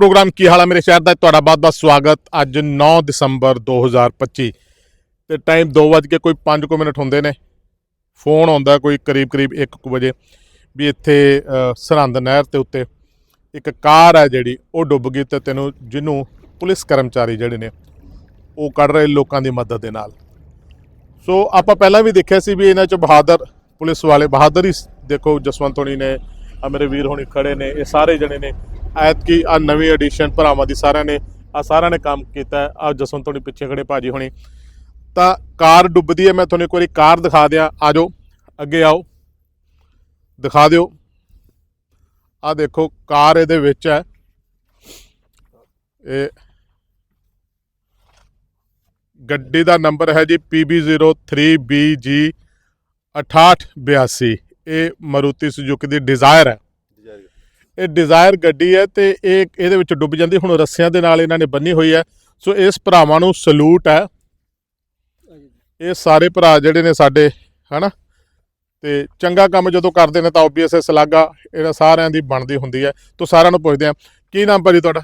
Programme ਕੀ ਹਾਲ ਹੈ ਮੇਰੇ ਸ਼ਹਿਰ ਦਾ? ਤੁਹਾਡਾ ਬਹੁਤ-ਬਹੁਤ ਸਵਾਗਤ। ਅੱਜ 9 ਦਸੰਬਰ 2025 ਤੇ ਟਾਈਮ 2 ਵਜੇ ਕੋਈ 5 ਮਿੰਟ ਹੁੰਦੇ ਨੇ। ਫੋਨ ਆਉਂਦਾ ਕੋਈ ਕਰੀਬ-ਕਰੀਬ 1 ਵਜੇ ਵੀ ਇੱਥੇ ਸਰਹੰਦ ਨਹਿਰ ਤੇ ਉੱਤੇ ਇੱਕ ਕਾਰ ਹੈ ਜਿਹੜੀ, ਉਹ ਡੁੱਬ ਗਈ ਤੇ ਤੈਨੂੰ ਜਿਹਨੂੰ ਪੁਲਿਸ ਕਰਮਚਾਰੀ ਜਿਹੜੇ ਨੇ, ਉਹ ਕੱਢ ਰਹੇ ਲੋਕਾਂ ਦੀ ਮਦਦ ਦੇ ਨਾਲ। ਸੋ ਆਪਾਂ ਪਹਿਲਾਂ ਵੀ ਦੇਖਿਆ ਸੀ ਵੀ ਇਹਨਾਂ ਚ ਬਹਾਦਰ ਪੁਲਿਸ ਵਾਲੇ, ਬਹਾਦਰ ਹੀ ਦੇਖੋ ਜਸਵੰਤ ਹੋਣੀ ਨੇ ਆ ਮੇਰੇ ਵੀਰ ਹੋਣੀ ਖੜੇ ਨੇ, ਇਹ ਸਾਰੇ ਜਣੇ ਨੇ ਐਤਕੀ ਆ ਨਵੀਂ ਐਡੀਸ਼ਨ ਭਰਾਵਾਂ ਦੀ ਸਾਰਿਆਂ ਨੇ, ਆ ਸਾਰਿਆਂ ਨੇ ਕੰਮ ਕੀਤਾ ਆ ਜਸਵੰਤ ਹੋਣੀ ਪਿੱਛੇ ਖੜੇ, ਭਾਜੀ ਹੋਣੀ। ਤਾਂ ਕਾਰ ਡੁੱਬਦੀ ਹੈ, ਮੈਂ ਤੁਹਾਨੂੰ ਇੱਕ ਵਾਰੀ ਕਾਰ ਦਿਖਾ ਦਿਆਂ। ਆ ਜਾਓ, ਅੱਗੇ ਆਓ। ਦਿਖਾ ਦਿਓ। ਆ ਦੇਖੋ, ਕਾਰ ਇਹਦੇ ਵਿੱਚ ਹੈ। ਇਹ ਗੱਡੀ ਦਾ ਨੰਬਰ ਹੈ ਜੀ PB03BG 6882 ਇਹ ਮਾਰੂਤੀ ਸੁਜ਼ੂਕੀ ਦੀ ਡਿਜ਼ਾਇਰ ਹੈ। ਇਹ ਡਿਜ਼ਾਇਰ ਗੱਡੀ ਹੈ ਤੇ ਇਹ ਇਹਦੇ ਵਿੱਚ ਡੁੱਬ ਜਾਂਦੀ ਹੁਣ ਰੱਸਿਆਂ ਦੇ ਨਾਲ ਇਹਨਾਂ ਨੇ ਬੰਨੀ ਹੋਈ ਹੈ। ਸੋ ਇਸ ਭਰਾਵਾਂ ਨੂੰ ਸਲੂਟ ਹੈ। ਇਹ ਸਾਰੇ ਭਰਾ ਜਿਹੜੇ ਨੇ ਸਾਡੇ ਹਨਾ? ਤੇ ਚੰਗਾ ਕੰਮ ਜਦੋਂ ਕਰਦੇ ਨੇ ਤਾਂ ਆਬਵੀਅਸ ਹੈ ਸਲਾਗਾ ਇਹਨਾਂ ਸਾਰਿਆਂ ਦੀ ਬਣਦੀ ਹੁੰਦੀ ਹੈ। ਤੋਂ ਸਾਰਿਆਂ ਨੂੰ ਪੁੱਛਦੇ ਆ ਕੀ ਨਾਮ ਭਾਜੀ ਤੁਹਾਡਾ?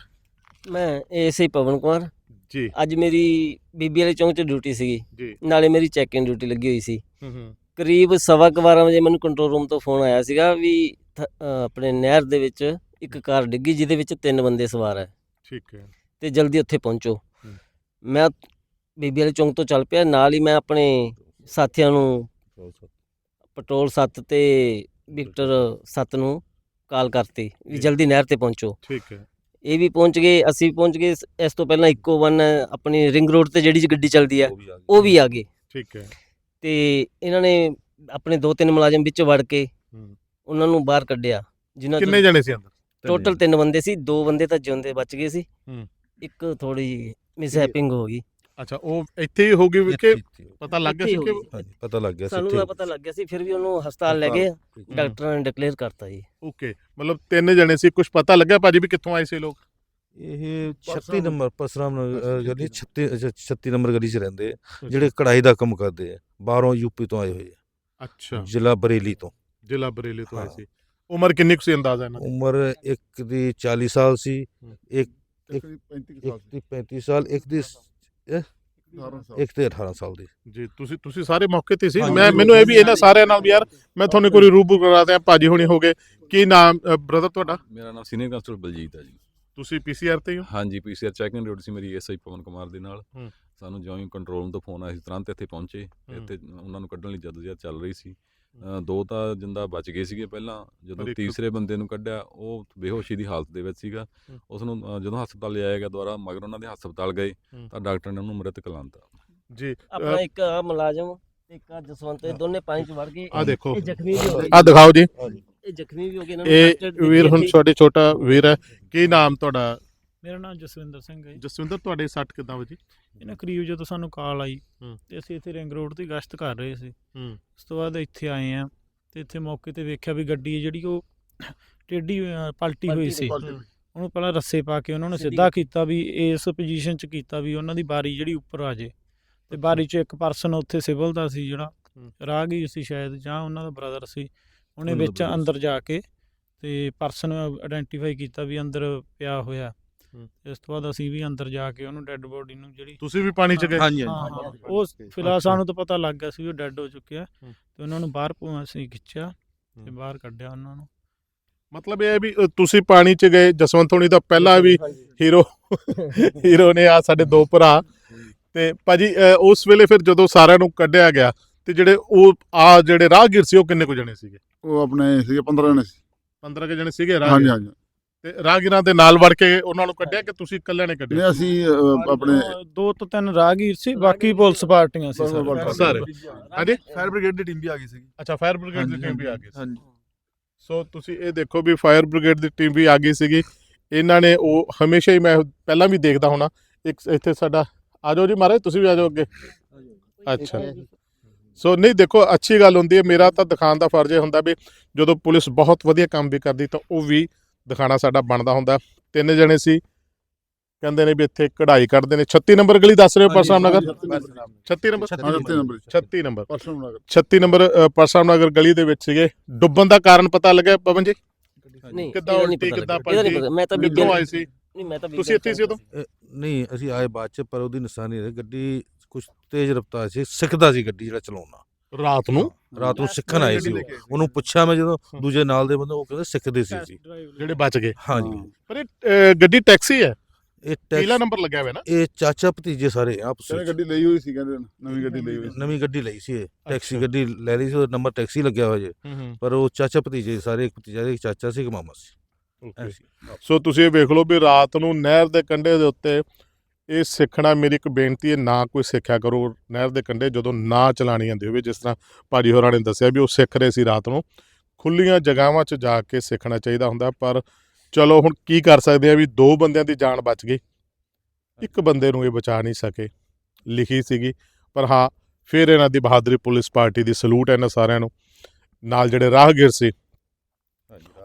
ਮੈਂ ਏਸੀ ਪਵਨ ਕੁਮਾਰ। ਜੀ। ਅੱਜ ਮੇਰੀ ਬੀਬੀ ਵਾਲੇ ਚੌਂਕ 'ਚ ਡਿਊਟੀ ਸੀਗੀ। ਜੀ। ਨਾਲੇ ਮੇਰੀ ਚੈੱਕ ਇਨ ਡਿਊਟੀ ਲੱਗੀ ਹੋਈ ਸੀ। ਹੂੰ ਹੂੰ। ਕਰੀਬ ਸਵਾ ਕੁ ਬਾਰਾਂ ਵਜੇ ਮੈਨੂੰ ਕੰਟਰੋਲ ਰੂਮ ਤੋਂ ਫੋਨ ਆਇਆ ਸੀਗਾ ਵੀ ਆਪਣੇ ਨਹਿਰ ਦੇ ਵਿੱਚ ਇੱਕ ਕਾਰ ਡਿੱਗੀ ਜਿਹਦੇ ਵਿੱਚ ਤਿੰਨ ਬੰਦੇ ਸਵਾਰ ਹੈ। ਠੀਕ ਹੈ। ਤੇ ਜਲਦੀ ਉੱਥੇ ਪਹੁੰਚੋ। ਮੈਂ ਬੀਬੀ ਵਾਲੇ ਚੌਂਕ ਤੋਂ ਚੱਲ ਪਿਆ ਨਾਲ ਹੀ ਮੈਂ ਆਪਣੇ ਸਾਥੀਆਂ ਨੂੰ ਪੈਟਰੋਲ 7 ਤੇ ਵਿਕਟਰ 7 ਨੂੰ ਕਾਲ ਕਰਤੀ ਵੀ। ਜਲਦੀ ਨਹਿਰ ਤੇ ਪਹੁੰਚੋ। ਠੀਕ ਹੈ। ਇਹ ਵੀ ਪਹੁੰਚ ਗਏ ਅਸੀਂ ਵੀ ਪਹੁੰਚ ਗਏ ਇਸ- ਤੋਂ ਪਹਿਲਾਂ ਇੱਕੋ ਵਨ ਆਪਣੀ ਰਿੰਗ ਰੋਡ ਤੇ ਜਿਹੜੀ ਗੱਡੀ ਚੱਲਦੀ ਆ ਉਹ ਵੀ ਆ ਗਏ ਠੀਕ ਹੈ। ਤੇ ਇਹਨਾਂ ਨੇ ਆਪਣੇ ਦੋ ਤਿੰਨ ਮੁਲਾਜ਼ਮ ਵਿੱਚ ਵੜ ਕੇ। ਉਹਨਾਂ ਨੂੰ ਬਾਹਰ ਕੱਢਿਆ ਜਿਨ੍ਹਾਂ ਕਿੰਨੇ ਜਣੇ ਸੀ ਅੰਦਰ? ਟੋਟਲ ਤਿੰਨ ਬੰਦੇ ਸੀ ਦੋ ਬੰਦੇ ਤਾਂ ਜਿਉਂਦੇ ਬਚ ਗਏ ਸੀ। ਹੂੰ। ਇੱਕ ਥੋੜੀ ਮਿਸਹੈਪਿੰਗ ਹੋ ਗਈ। ਅੱਛਾ ਉਹ ਇੱਥੇ ਹੀ ਹੋ ਗਈ ਕਿ ਪਤਾ ਲੱਗ ਗਿਆ ਸੀ ਕਿ। ਹਾਂਜੀ ਪਤਾ ਲੱਗ ਗਿਆ ਸੀ ਸਾਨੂੰ ਇੱਥੇ ਤਾਂ ਪਤਾ ਲੱਗ ਗਿਆ ਸੀ ਫਿਰ ਵੀ ਉਹਨੂੰ ਹਸਪਤਾਲ ਲੈ ਗਏ। ਡਾਕਟਰਾਂ ਨੇ ਡਿਕਲੇਅਰ ਕਰਤਾ ਜੀ। ਓਕੇ ਮਤਲਬ ਤਿੰਨ ਜਣੇ ਸੀ ਕੁਝ ਪਤਾ ਲੱਗਿਆ ਭਾਜੀ ਵੀ ਕਿੱਥੋਂ ਆਏ ਸੀ ਲੋਕ? ਇਹ 36 ਨੰਬਰ ਪਰਸਰਾਮ ਨਗਰ ਗਲੀ 36 ਅੱਛਾ, 36 ਨੰਬਰ ਗਲੀ 'ਚ ਰਹਿੰਦੇ ਆ ਜਿਹੜੇ ਕਢਾਈ ਦਾ ਕੰਮ ਕਰਦੇ ਆ ਬਾਹਰੋਂ ਯੂਪੀ ਤੋਂ ਆਏ ਹੋਏ ਆ। ਅੱਛਾ। ਜ਼ਿਲ੍ਹਾ ਬਰੇਲੀ ਤੋਂ। ਜ਼ਿਲ੍ਹਾ ਬਰੇਲੀ ਤੋਂ ਆਏ ਹਾਂ। ਸੀ। ਉਮਰ ਕਿੰਨੀ ਕੁ ਸੀ ਅੰਦਾਜ਼ਾ ਇਹਨਾਂ ਦਾ? ਉਮਰ ਇੱਕ ਦੀ 40 ਸਾਲ ਸੀ ਇੱਕ ਇੱਕ ਇੱਕ ਦੀ 35 ਸਾਲ ਇੱਕ ਦੀ ਇੱਕ ਤੇ 18 ਸਾਲ ਦੀ। ਜੀ ਤੁਸੀਂ ਤੁਸੀਂ ਸਾਰੇ ਮੌਕੇ ਤੇ ਸੀ? ਹਾਂਜੀ, ਮੈਂ ਮੈਨੂੰ ਇਹ ਵੀ ਇਹਨਾਂ ਸਾਰਿਆਂ ਨਾਲ ਵੀ ਯਾਰ ਮੈਂ ਤੁਹਾਨੂੰ ਕੋਈ ਰੂਬਰੂ ਕਰਾ ਦਿਆਂ ਭਾਜੀ ਹੁਣੀ ਹੋਗੇ ਕੀ ਨਾਮ ਬ੍ਰਦਰ ਤੁਹਾਡਾ? ਮੇਰਾ ਨਾਮ ਸੀਨੀਅਰ ਕਨਸਟੇਬਲ ਬਲਜੀਤ ਹੈ ਜੀ। ਤੁਸੀਂ ਪੀਸੀਆਰ ਤੇ ਹੀ ਹੋ? ਹਾਂਜੀ ਪੀਸੀਆਰ ਚੈਕਿੰਗ ਡਿਊਟੀ ਸੀ ਮੇਰੀ ਐਸਆਈ ਪਵਨ ਕੁਮਾਰ ਦੇ ਨਾਲ। ਹੂੰ। ਸਾਨੂੰ ਜਿਉਂ ਹੀ ਕੰਟਰੋਲ ਤੋਂ ਫੋਨ ਆਇਆ ਸੀ ਤੁਰੰਤ ਇੱਥੇ ਪਹੁੰਚੇ। ਹੂੰ। ਇੱਥੇ ਉਹਨਾਂ ਨੂੰ ਕੱਢਣ ਲਈ ਜਦੋਜਹਿਦ ਚੱਲ ਰਹੀ ਸੀ। ਦੋ ਤਾਂ ਜਿੰਦਾ ਬਚ ਗਏ ਸੀਗੇ ਪਹਿਲਾਂ ਜਦੋਂ ਤੀਸਰੇ ਬੰਦੇ ਨੂੰ ਕੱਢਿਆ ਉਹ ਬੇਹੋਸ਼ੀ ਦੀ ਹਾਲਤ ਦੇ ਵਿੱਚ ਸੀਗਾ। ਉਸ ਨੂੰ ਜਦੋਂ ਹਸਪਤਾਲ ਲਿਆਇਆ ਗਿਆ ਦੁਬਾਰਾ ਮਗਰ ਉਹਨਾਂ ਦੇ ਹਸਪਤਾਲ ਗਏ। ਤਾਂ ਡਾਕਟਰ ਨੇ ਉਹਨੂੰ ਮ੍ਰਿਤਕ ਐਲਾਨਤਾ ਜੀ ਆਪਣਾ ਇੱਕ ਆ ਮੁਲਾਜ਼ਮ ਤੇ ਇੱਕ ਆ ਜਸਵੰਤ ਇਹ ਦੋਨੇ ਪਾਣੀ ਚ ਵੜ ਗਏ। ਆ ਦੇਖੋ। ਇਹ ਜ਼ਖਮੀ ਵੀ ਹੋ ਗਏ। ਆ ਦਿਖਾਓ ਜੀ। ਇਹ ਜ਼ਖਮੀ ਵੀ ਹੋ ਗਏ ਇਹਨਾਂ ਨੂੰ ਇਹ ਵੀਰ ਹੁਣ। ਤੁਹਾਡੇ ਛੋਟਾ ਵੀਰ ਹੈ। ਕੀ ਨਾਮ ਤੁਹਾਡਾ? ਮੇਰਾ ਨਾਮ ਜਸਵਿੰਦਰ ਸਿੰਘ ਹੈ ਜੀ। ਜਸਵਿੰਦਰ ਤੁਹਾਡੇ ਸੱਟ ਕਿਦਾਂ ਵਜੀ ਇਹਨਾਂ ਕਰੀਬ ਜਦੋਂ ਸਾਨੂੰ ਕਾਲ ਆਈ ਹੂੰ। ਤੇ ਅਸੀਂ ਇੱਥੇ ਰਿੰਗ ਰੋਡ ਤੇ ਗਸ਼ਤ ਕਰ ਰਹੇ ਸੀ ਹੂੰ ਉਸ ਤੋਂ ਬਾਅਦ ਇੱਥੇ ਆਏ ਆ ਤੇ ਇੱਥੇ ਮੌਕੇ ਤੇ ਵੇਖਿਆ ਵੀ ਗੱਡੀ ਹੈ ਜਿਹੜੀ ਉਹ ਟੇਢੀ ਪਲਟੀ ਹੋਈ ਸੀ। ਉਹਨੂੰ ਪਹਿਲਾਂ ਰੱਸੇ ਪਾ ਕੇ ਉਹਨਾਂ ਨੂੰ ਸਿੱਧੀ ਸਿੱਧਾ ਕੀਤਾ ਵੀ ਇਸ ਪੋਜੀਸ਼ਨ 'ਚ ਕੀਤਾ ਵੀ ਉਹਨਾਂ ਦੀ ਬਾਰੀ ਜਿਹੜੀ ਉੱਪਰ ਆ ਜੇ ਤੇ ਬਾਰੀ 'ਚ ਇੱਕ ਪਰਸਨ ਉੱਥੇ ਸਿਵਲ ਦਾ ਸੀ ਜਿਹੜਾ ਹੂੰ। ਰਾਹਗੀਰ ਸੀ ਸ਼ਾਇਦ ਜਾਂ ਉਹਨਾਂ ਦਾ ਬ੍ਰਦਰ ਸੀ ਉਹਨੇ ਉਹਨਾਂ ਦਾ ਵਿੱਚ brother ਅੰਦਰ ਜਾ ਕੇ ਤੇ ਪਰਸਨ ਆਇਡੈਂਟੀਫਾਈ ਕੀਤਾ ਵੀ ਅੰਦਰ ਪਿਆ ਹੋਇਆ। ਇਸ ਤੋਂ ਬਾਅਦ ਅਸੀਂ ਵੀ ਅੰਦਰ ਜਾ ਕੇ ਉਹਨੂੰ ਡੈੱਡ ਬੋਡੀ ਨੂੰ ਜਿਹੜੀ ਤੁਸੀਂ ਵੀ ਪਾਣੀ ਚ ਗਏ? ਹਾਂਜੀ ਹਾਂ, ਹਾਂਜੀ, ਹਾਂ, ਹਾਂਜੀ। ਉਹ ਫਿਲਹਾਲ। ਸਾਨੂੰ ਤਾਂ ਪਤਾ ਲੱਗ ਗਿਆ ਸੀ ਵੀ ਉਹ ਡੈੱਡ ਹੋ ਚੁੱਕਿਆ। ਹੂੰ। ਤੇ ਉਹਨਾਂ ਨੂੰ ਬਾਹਰ ਪ- ਅਸੀਂ ਖਿੱਚਿਆ ਤੇ ਹੂੰ। ਬਾਹਰ ਕੱਢਿਆ ਉਹਨਾਂ ਨੂੰ। ਮਤਲਬ ਇਹ ਹੈ ਵੀ ਅ, ਤੁਸੀਂ ਪਾਣੀ ਚ ਗਏ ਜਸਵੰਤ ਹੋਣੀ ਤਾਂ ਪਹਿਲਾਂ ਵੀ ਹੀਰੋ ਹੀਰੋ ਨੇ ਆ ਸਾਡੇ ਦੋ ਭਰਾ। ਤੇ ਭਾਜੀ ਅ, ਉਸ ਵੇਲੇ ਫਿਰ ਜਦੋਂ ਸਾਰਿਆਂ ਨੂੰ ਕੱਢਿਆ ਗਿਆ ਤੇ ਜਿਹੜੇ ਉਹ ਆ ਜਿਹੜੇ ਰਾਹਗੀਰ ਸੀ ਉਹ ਕਿੰਨੇ ਕੁ ਜਣੇ ਸੀਗੇ? ਉਹ ਆਪਣੇ ਸੀਗੇ 15 ਜਣੇ ਸੀ। 15 ਕੁ ਜਣੇ ਸੀਗੇ ਹਾਂਜੀ ਰਾਹਗੀਰ ਹਾਂਜੀ। ਤੇ ਰਾਹਗੀਰਾਂ ਦੇ ਨਾਲ ਵੜ ਕੇ ਉਹਨਾਂ ਨੂੰ ਕੱਢਿਆ ਕਿ ਤੁਸੀਂ ਇਕੱਲਿਆਂ ਨੇ ਕੱਢਿਆ? ਨਹੀਂ ਅਸੀਂ ਅਹ, ਆਪਣੇ ਦੋ ਤੋਂ ਤਿੰਨ ਰਾਹਗੀਰ ਸੀ ਬਾਕੀ ਪੁਲਿਸ ਪਾਰਟੀਆਂ ਸੀ ਸਾਰੇ। ਹਾਂਜੀ? ਫਾਇਰ ਬ੍ਰਿਗੇਡ ਦੀ ਟੀਮ ਵੀ ਆ ਗਈ ਸੀ ਅੱਛਾ ਫਾਇਰ ਬ੍ਰਿਗੇਡ ਦੀ ਟੀਮ ਵੀ ਆ ਗਈ ਸੀ। ਹਾਂਜੀ। ਸੋ ਤੁਸੀਂ ਇਹ ਦੇਖੋ ਵੀ ਫਾਇਰ ਬ੍ਰਿਗੇਡ ਦੀ ਟੀਮ ਵੀ ਆ ਗਈ ਸੀਗੀ। ਇਹਨਾਂ ਨੇ ਉਹ ਹਮੇਸ਼ਾ ਹੀ ਮੈਂ ਪਹਿਲਾਂ ਵੀ ਦੇਖਦਾ ਹੋਣਾ। ਇੱਕ ਇੱਥੇ ਸਾਡਾ ਆ ਜਾਓ ਜੀ ਮਹਾਰਾਜ ਤੁਸੀਂ ਵੀ ਆ ਜਾਓ ਅੱਗੇ। ਅੱਛਾ। ਸੋ ਨਹੀਂ ਦੇਖੋ ਅੱਛੀ ਗੱਲ ਹੁੰਦੀ ਹੈ। ਮੇਰਾ ਤਾਂ ਦਿਖਾਉਣ ਦਾ ਫਰਜ਼ ਇਹ ਹੁੰਦਾ ਵੀ ਜਦੋਂ ਪੁਲਿਸ ਬਹੁਤ ਵਧੀਆ ਕੰਮ ਵੀ ਕਰਦੀ ਤਾਂ ਉਹ ਵੀ ਦਿਖਾਣਾ ਸਾਡਾ ਬਣਦਾ ਹੁੰਦਾ। ਤਿੰਨ ਜਣੇ ਸੀ। ਕਹਿੰਦੇ ਨੇ ਵੀ ਇੱਥੇ ਕਢਾਈ ਕੱਢਦੇ ਨੇ। 36 ਨੰਬਰ ਗਲੀ ਦੱਸ ਰਹੇ ਹੋ ਪਰਸਾਮ ਨਗਰ? 36 ਨੰਬਰ ਹਾਂ 36 number? 36 number. Parsan Nagar. 36 number Parsam Nagar ਗਲੀ ਦੇ ਵਿੱਚ ਸੀਗੇ। ਡੁੱਬਣ ਦਾ ਕਾਰਨ ਪਤਾ ਲੱਗਿਆ ਪਵਨ ਜੀ? ਨਹੀਂ ਕਿੱਦਾਂ ਉਲਟੀ, ਕਿੱਦਾਂ ਪਲਟੀ, ਪਤਾ। ਮੈਂ ਤਾਂ ਕਿੱਥੋਂ ਆਏ ਸੀ? ਨਹੀਂ ਮੈਂ ਤਾਂ ਤੁਸੀਂ ਇੱਥੇ ਸੀ ਉਦੋਂ? ਨਹੀਂ ਅਸੀਂ ਆਏ ਬਾਅਦ ਚ ਪਰ ਉਹਦੀ ਨਿਸ਼ਾਨੀ ਹੈ ਗੱਡੀ ਕੁਝ ਤੇਜ਼ ਰਫ਼ਤਾਰ ਸੀ। ਸਿੱਖਦਾ ਸੀ ਗੱਡੀ ਜਿਹੜਾ ਚਲਾਉਣਾ ਰਾਤ ਨੂੰ? ਰਾਤ ਨੂੰ ਸਿੱਖਣ ਆਏ ਸੀ ਉਹ। ਉਹਨੂੰ ਪੁੱਛਿਆ ਮੈਂ ਜਦੋਂ ਦੂਜੇ ਨਾਲ ਦੇ ਬੰਦੇ ਉਹ ਕਹਿੰਦੇ ਸਿੱਖਦੇ ਸੀ ਜਿਹੜੇ ਬਚ ਗਏ। ਹਾਂਜੀ। ਪਰ ਇਹ ਅਹ, ਗੱਡੀ ਟੈਕਸੀ ਹੈ? ਇਹ ਟੈਕਸ ਨੰਬਰ ਲੱਗਿਆ ਹੋਇਆ ਨਾ? ਇਹ ਚਾਚਾ ਭਤੀਜੇ ਸਾਰੇ ਆਪਸ ਵਿੱਚ। ਗੱਡੀ ਲਈ ਹੋਈ ਸੀ ਕਹਿੰਦੇ ਨਵੀਂ ਗੱਡੀ ਲਈ ਹੋਈ ਸੀ। ਨਵੀਂ ਗੱਡੀ ਲਈ ਸੀ ਇਹ। ਟੈਕਸੀ ਅੱਛਾ। ਗੱਡੀ ਲੈ ਲਈ ਸੀ ਉਹਦਾ ਨੰਬਰ ਟੈਕਸੀ ਲੱਗਿਆ ਹੋਇਆ ਜੇ। ਪਰ ਉਹ ਚਾਚਾ ਭਤੀਜੇ ਸਾਰੇ ਇੱਕ ਭਤੀਜਾ ਇੱਕ ਚਾਚਾ ਸੀ ਇੱਕ ਮਾਮਾ ਸੀ। ਐਂ ਸੀ। ਸੋ ਤੁਸੀਂ ਇਹ ਵੇਖ ਲਓ ਵੀ ਰਾਤ ਨੂੰ ਨਹਿਰ ਦੇ ਕੰਢੇ ਦੇ ਉੱਤੇ ਇਹ ਸਿੱਖਣਾ ਮੇਰੀ ਇੱਕ ਬੇਨਤੀ ਹੈ ਨਾ ਕੋਈ ਸਿੱਖਿਆ ਕਰੋ ਨਹਿਰ ਦੇ ਕੰਢੇ ਜਦੋਂ ਨਾ ਚਲਾਣੀ ਆਉਂਦੀ ਹੋਵੇ ਜਿਸ ਤਰ੍ਹਾਂ ਭਾਜੀ ਹੋਰਾਂ ਨੇ ਦੱਸਿਆ ਵੀ ਉਹ ਸਿੱਖ ਰਹੇ ਸੀ ਰਾਤ ਨੂੰ ਖੁੱਲੀਆਂ ਜਗ੍ਹਾਵਾਂ 'ਚ ਜਾ ਕੇ ਸਿੱਖਣਾ ਚਾਹੀਦਾ ਹੁੰਦਾ ਪਰ ਚਲੋ ਹੁਣ ਕੀ ਕਰ ਸਕਦੇ ਆ ਵੀ ਦੋ ਬੰਦਿਆਂ ਦੀ ਜਾਨ ਬਚ ਗਈ ਇੱਕ ਬੰਦੇ ਨੂੰ ਇਹ ਬਚਾ ਨਹੀਂ ਸਕੇ ਲਿਖੀ ਸੀਗੀ ਪਰ ਹਾਂ ਫਿਰ ਇਹਨਾਂ ਦੀ ਬਹਾਦਰੀ ਪੁਲਿਸ ਪਾਰਟੀ ਦੀ ਸਲੂਟ ਹੈ ਇਹਨਾਂ ਸਾਰਿਆਂ ਨੂੰ ਨਾਲ ਜਿਹੜੇ ਰਾਹਗੀਰ ਸੀ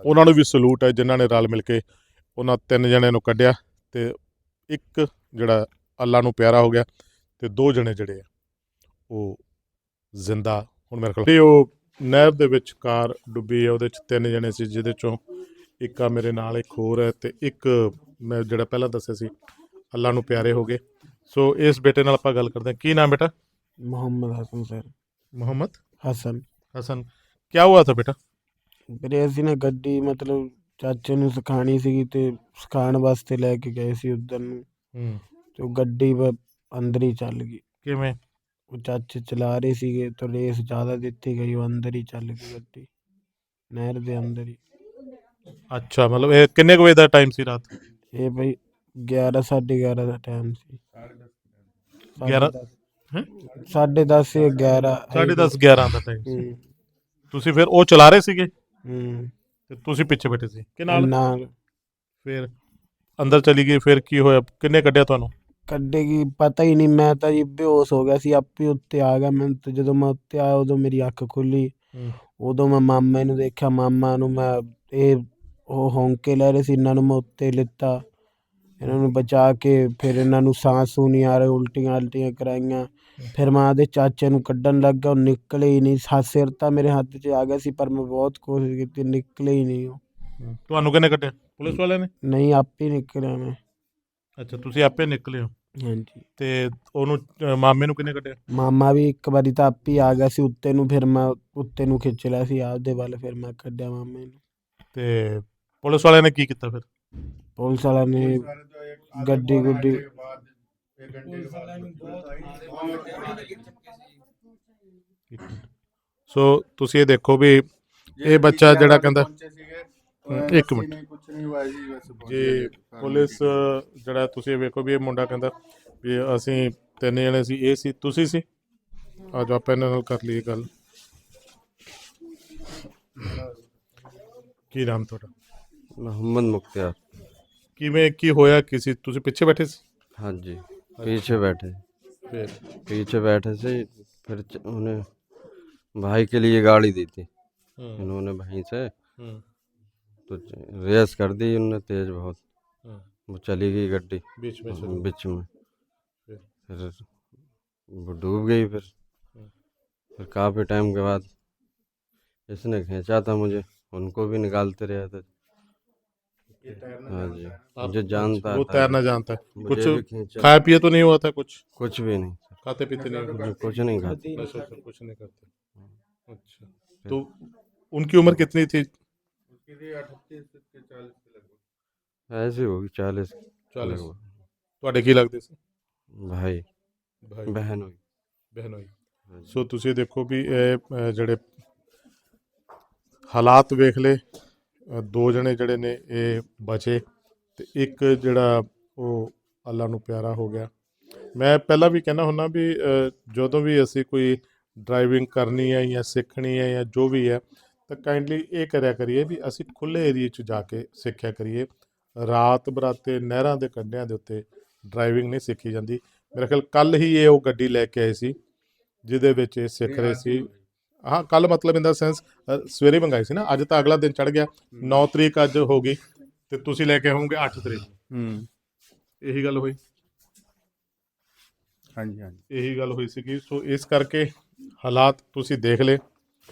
ਉਹਨਾਂ ਨੂੰ ਵੀ ਸਲੂਟ ਹੈ ਜਿਨ੍ਹਾਂ ਨੇ ਰਲ ਮਿਲ ਕੇ ਉਹਨਾਂ ਤਿੰਨ ਜਣਿਆਂ ਨੂੰ ਕੱਢਿਆ ਤੇ ਇੱਕ ਜਿਹੜਾ ਅੱਲਾ ਨੂੰ ਪਿਆਰਾ ਹੋ ਗਿਆ ਤੇ ਦੋ ਜਣੇ ਜਿਹੜੇ ਆ ਉਹ ਜ਼ਿੰਦਾ ਹੁਣ ਮੇਰੇ ਕੋਲ ਇਹ ਉਹ ਨਹਿਰ ਦੇ ਵਿੱਚ ਕਾਰ ਡੁੱਬੀ ਹੈ ਉਹਦੇ ਚ ਤਿੰਨ ਜਣੇ ਸੀ ਜਿਹਦੇ ਚੋਂ ਇੱਕ ਆ ਮੇਰੇ ਨਾਲ ਇੱਕ ਹੋਰ ਹੈ ਤੇ ਇੱਕ ਮੈਂ ਜਿਹੜਾ ਪਹਿਲਾਂ ਦੱਸਿਆ ਸੀ ਅੱਲਾ ਨੂੰ ਪਿਆਰੇ ਹੋ ਗਏ ਸੋ ਇਸ ਬੇਟੇ ਨਾਲ ਆਪਾਂ ਗੱਲ ਕਰਦੇ ਹਾਂ ਕੀ ਨਾਮ ਬੇਟਾ मोहम्मद हसन सर ਮੁਹੰਮਦ ਹਸਨ ਹਸਨ ਕੀ ਹੁਆ ਥਾ ਬੇਟਾ ਵੀਰੇ ਅਸੀਂ ਨਾ ਗੱਡੀ ਮਤਲਬ ਚਾਚੇ ਨੂੰ ਸਿਖਾਣੀ ਸੀਗੀ ਤੇ ਸਿਖਾਉਣ ਵਾਸਤੇ ਲੈ ਕੇ ਗਏ ਸੀ ਉਧਰ ਨੂੰ ਹੂੰ। ਤੇ ਉਹ ਗੱਡੀ ਬ- ਅੰਦਰ ਹੀ ਚੱਲ ਗਈ। ਕਿਵੇਂ? ਉਹ ਚਾਚੇ ਚਲਾ ਰਹੇ ਸੀਗੇ ਤਾਂ ਰੇਸ ਜ਼ਿਆਦਾ ਦਿੱਤੀ ਗਈ ਉਹ ਅੰਦਰ ਹੀ ਚੱਲ ਗਈ ਗੱਡੀ। ਨਹਿਰ ਦੇ ਅੰਦਰ ਹੀ। ਅੱਛਾ ਮਤਲਬ ਇਹ ਕਿੰਨੇ ਕੁ ਵਜੇ ਦਾ ਟਾਈਮ ਸੀ ਰਾਤ? ਇਹ ਬਈ 11 11:30 ਦਾ ਟਾਈਮ ਸੀ। 11 ਹੈਂ? 10:30 ਜਾਂ 11 ਸਾਢੇ ਦਸ 11 ਦਾ ਟਾਈਮ ਸੀ। ਹੂੰ। ਤੁਸੀਂ ਫਿਰ ਉਹ ਚਲਾ ਰਹੇ ਸੀਗੇ? ਹੂੰ। ਤੇ ਤੁਸੀਂ ਪਿੱਛੇ ਬੈਠੇ ਸੀ? ਕਿ ਨਾਲ? ਨਾਲ। ਫਿਰ? ਅੰਦਰ ਚਲੀ ਗਈ ਫਿਰ ਕੀ ਹੋਇਆ? ਕਿੰਨੇ ਕੱਢਿਆ ਤੁਹਾਨੂੰ? ਕੱਢੇਗੀ ਪਤਾ ਹੀ ਨਹੀਂ ਮੈਂ ਤਾਂ ਜੀ ਬੇਹੋਸ਼ ਹੋ ਗਿਆ ਸੀ ਆਪੇ ਉੱਤੇ ਆ ਗਿਆ ਮੈਂ ਤਾਂ। ਜਦੋਂ ਮੈਂ ਉੱਤੇ ਆਇਆ ਉਦੋਂ ਮੇਰੀ ਅੱਖ ਖੁੱਲੀ। ਉਦੋਂ ਮੈਂ ਮਾਮੇ ਨੂੰ ਦੇਖਿਆ ਮਾਮਾ ਨੂੰ ਮੈਂ ਇਹ ਉਹ ਹੌਂਕੇ ਲੈ ਰਹੇ ਸੀ ਇਹਨਾਂ ਨੂੰ ਮੈਂ ਉੱਤੇ ਲਿੱਤਾ। ਇਹਨਾਂ ਨੂੰ ਬਚਾ ਕੇ ਫਿਰ ਇਹਨਾਂ ਨੂੰ ਸਾਹ ਸੂ ਨਹੀਂ ਆ ਰਹੇ ਉਲਟੀਆਂ ਉਲਟੀਆਂ ਕਰਾਈਆਂ। ਫਿਰ ਮੈਂ ਆਦੇ ਚਾਚੇ ਨੂੰ ਕੱਢਣ ਲੱਗਾ ਉਹ ਨਿਕਲੇ ਹੀ ਨਹੀਂ। ਸਾ ਸਿਰ ਤਾਂ ਮੇਰੇ ਹੱਥ 'ਚ ਆ ਗਿਆ ਸੀ ਪਰ ਮੈਂ ਬਹੁਤ ਕੋਸ਼ਿਸ਼ ਕੀਤੀ ਨਿਕਲੇ ਹੀ ਨਹੀਂ ਉਹ। ਤੁਹਾਨੂੰ ਕਿੰਨੇ ਕੱਢਿਆ? ਪੁਲਿਸ ਵਾਲਿਆਂ ਨੇ? ਨਹੀਂ ਆਪੇ ਨਿਕਲਿਆ ਮੈਂ ਅੱਛਾ ਤੁਸੀਂ ਆਪੇ ਨਿਕਲੇ ਹੋ? ਹਾਂਜੀ। ਤੇ ਉਹਨੂੰ ਅ, ਮਾਮੇ ਨੂੰ ਕਿੰਨੇ ਕੱਢਿਆ? ਮਾਮਾ ਵੀ ਇੱਕ ਵਾਰੀ ਤਾਂ ਆਪੇ ਹੀ ਆ ਗਿਆ ਸੀ ਉੱਤੇ ਨੂੰ ਫਿਰ ਮੈਂ ਉੱਤੇ ਨੂੰ ਖਿੱਚ ਲਿਆ ਸੀ ਆਪਦੇ ਵੱਲ ਫਿਰ ਮੈਂ ਕੱਢਿਆ ਮਾਮੇ ਨੂੰ। ਤੇ ਪੁਲਿਸ ਵਾਲਿਆਂ ਨੇ ਕੀ ਕੀਤਾ ਫਿਰ? ਪੁਲਿਸ ਵਾਲਿਆਂ ਨੇ ਗੱਡੀ ਗੁੱਡੀ ਸੋ ਤੁਸੀਂ ਇਹ ਦੇਖੋ ਵੀ ਇਹ ਬੱਚਾ ਜਿਹੜਾ ਕਹਿੰਦਾ ਇੱਕ ਮਿੰਟ ਕੁਝ ਨਹੀਂ ਹੋਇਆ ਜੀ ਵੈਸੇ ਬਹੁਤ ਜੇ ਵਧੀਆ। ਪੁਲਿਸ ਜਿਹੜਾ ਤੁਸੀਂ ਇਹ ਵੇਖੋ ਵੀ ਇਹ ਮੁੰਡਾ ਕਹਿੰਦਾ ਵੀ ਅਸੀਂ ਤਿੰਨ ਜਣੇ ਸੀ ਇਹ ਸੀ ਤੁਸੀਂ ਸੀ ਆ ਜਾਓ ਆਪਾਂ ਇਹਨਾਂ ਨਾਲ ਕਰ ਲਈਏ ਗੱਲ ਕੀ ਨਾਮ ਤੁਹਾਡਾ मोहम्मद मुख्तार ਕਿਵੇਂ ਕੀ ਹੋਇਆ ਕਿਸੇ ਤੁਸੀਂ ਪਿੱਛੇ ਬੈਠੇ ਸੀ हाँ जी पीछे बैठे ਫਿਰ पीछे बैठे से फिर च- उन्हें भाई के लिए गाड़ी दी थी ਹੂੰ इन्होंने वहीं से ਹੂੰ तो रेस कर दी उन्होंने तेज बहुत। हम्म। वो चली गई गड्डी। बीच में चली बीच में। फिर? वो डूब गई फिर। हम्म। फिर काफ़ी टाइम के बाद इसने खींचा था मुझे। उनको भी निकालते रहे थे। हाँ जी। मुझे जानता वो तैरना जानता है। कुछ खाया पिया तो नहीं हुआ था कुछ? कुछ भी नहीं। खाते पीते नहीं कुछ नहीं खाते। कुछ नहीं करते अच्छा। तो उनकी उम्र कितनी थी? ऐसी होगी चालीस चालीस लगभग। ਤੁਹਾਡੇ ਕੀ ਲੱਗਦੇ ਸੀ भाई ਭਾਈ बहन हुई ਬਹਿਨ ਹੋਈ हाँ जी। ਸੋ ਤੁਸੀਂ ਦੇਖੋ ਵੀ ਇਹ ਅ, ਜਿਹੜੇ ਹਾਲਾਤ ਵੇਖ ਲਏ ਅ, ਦੋ ਜਣੇ ਜਿਹੜੇ ਨੇ ਇਹ ਬਚੇ ਤੇ ਇੱਕ ਜਿਹੜਾ ਉਹ ਅੱਲਾ ਨੂੰ ਪਿਆਰਾ ਹੋ ਗਿਆ ਮੈਂ ਪਹਿਲਾਂ ਵੀ ਕਹਿਣਾ ਹੁੰਦਾ ਵੀ ਅ, ਜਦੋਂ ਵੀ ਅਸੀਂ ਕੋਈ ਡਰਾਈਵਿੰਗ ਕਰਨੀ ਹੈ ਜਾਂ ਸਿੱਖਣੀ ਹੈ ਜਾਂ ਜੋ ਵੀ ਹੈ ਤਾਂ ਕਾਈਂਡਲੀ ਇਹ ਕਰਿਆ ਕਰੀਏ ਵੀ ਅਸੀਂ ਖੁੱਲੇ ਏਰੀਏ 'ਚ ਜਾ ਕੇ ਸਿੱਖਿਆ ਕਰੀਏ। ਰਾਤ ਬਰਾਤੇ ਨਹਿਰਾਂ ਦੇ ਕੰਢਿਆਂ ਦੇ ਉੱਤੇ ਡਰਾਈਵਿੰਗ ਨਹੀਂ ਸਿੱਖੀ ਜਾਂਦੀ। ਮੇਰੇ ਖਿਆਲ ਕੱਲ ਹੀ ਇਹ ਉਹ ਗੱਡੀ ਲੈ ਕੇ ਆਏ ਸੀ ਜਿਹਦੇ ਵਿੱਚ ਇਹ ਸਿੱਖ ਰਹੇ ਸੀ। ਹਾਂ ਕੱਲ ਮਤਲਬ ਇਨ ਦਾ ਸੈਂਸ ਸਵੇਰੇ ਮੰਗਾਈ ਸੀ ਨਾ ਅੱਜ ਤਾਂ ਅਗਲਾ ਦਿਨ ਚੜ ਗਿਆ। 9 ਤਰੀਕ ਅੱਜ ਹੋ ਗਈ ਤੇ ਤੁਸੀਂ ਲੈ ਕੇ ਆਉਂਗੇ 8 ਤਰੀਕ। ਹੂੰ। ਇਹੀ ਗੱਲ ਹੋਈ। ਹਾਂਜੀ ਹਾਂਜੀ। ਇਹੀ ਗੱਲ ਹੋਈ ਸੀਗੀ। ਸੋ ਇਸ ਕਰਕੇ ਹਾਲਾਤ ਤੁਸੀਂ ਦੇਖ ਲਏ।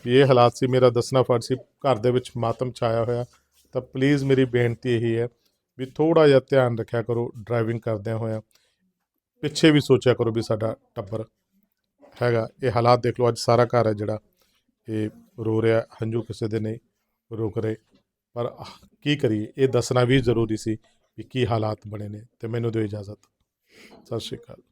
ਇਹ ਹਾਲਾਤ ਸੀ, ਮੇਰਾ ਦੱਸਣਾ ਫਰਜ਼ ਸੀ, ਘਰ ਦੇ ਵਿੱਚ ਮਾਤਮ ਛਾਇਆ ਹੋਇਆ। ਤਾਂ ਪਲੀਜ਼ ਮੇਰੀ ਬੇਨਤੀ ਇਹੀ ਹੈ ਵੀ ਥੋੜਾ ਜਿਹਾ ਧਿਆਨ ਰੱਖਿਆ ਕਰੋ ਡਰਾਈਵਿੰਗ ਕਰਦਿਆਂ ਹੋਇਆਂ। ਪਿੱਛੇ ਵੀ ਸੋਚਿਆ ਕਰੋ ਵੀ ਸਾਡਾ ਟੱਬਰ ਹੈਗਾ। ਇਹ ਹਾਲਾਤ ਦੇਖ ਲਓ, ਅੱਜ ਸਾਰਾ ਘਰ ਹੈ ਜਿਹੜਾ। ਇਹ ਰੋ ਰਿਹਾ, ਹੰਝੂ ਕਿਸੇ ਦੇ ਨਹੀਂ ਰੁਕ ਰਹੇ। ਪਰ ਕੀ ਕਰੀਏ? ਇਹ ਦੱਸਣਾ ਵੀ ਜ਼ਰੂਰੀ ਸੀ ਵੀ ਕੀ ਹਾਲਾਤ ਬਣੇ ਨੇ ਤੇ ਮੈਨੂੰ ਦਿਓ ਇਜਾਜ਼ਤ। ਸਤਿ ਸ਼੍ਰੀ ਅਕਾਲ।